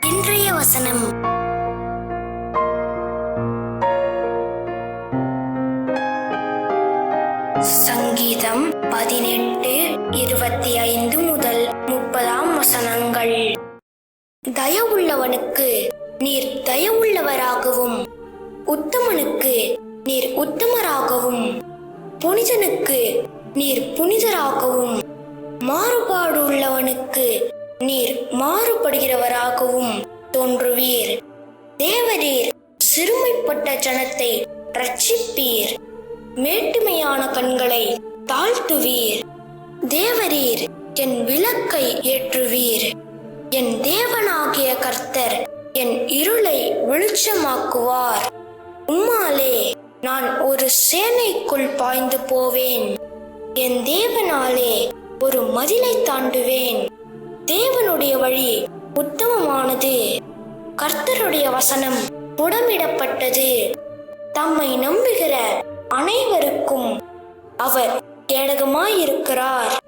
இன்றைய வசனம். சங்கீதம் பதினெட்டு இருபத்தி ஐந்து முதல் முப்பதாம் வசனங்கள். தயவுள்ளவனுக்கு நீர் தயவுள்ளவராகவும் உத்தமனுக்கு நீர் உத்தமராகவும் புனிதனுக்கு நீர் புனிதராகவும் மாறுபாடு உள்ளவனுக்கு நீர் மாறுபடுகிறவராகவும் தோன்றுவீர். தேவரீர் சிறுமைப்பட்ட ஜனத்தை ரட்சிப்பீர் மேட்டுமையான கண்களை தாழ்த்துவீர். தேவரீர் என் விளக்கை ஏற்றுவீர். என் தேவனாகிய கர்த்தர் என் இருளை வெளிச்சமாக்குவார். உம்மாலே நான் ஒரு சேனைக்குள் பாய்ந்து போவேன். என் தேவனாலே ஒரு மதிலை தாண்டுவேன். தேவனுடைய வழி உத்தமமானது. கர்த்தருடைய வசனம் புடமிடப்பட்டது. தம்மை நம்புகிற அனைவருக்கும் அவர் கேடகமாயிருக்கிறார்.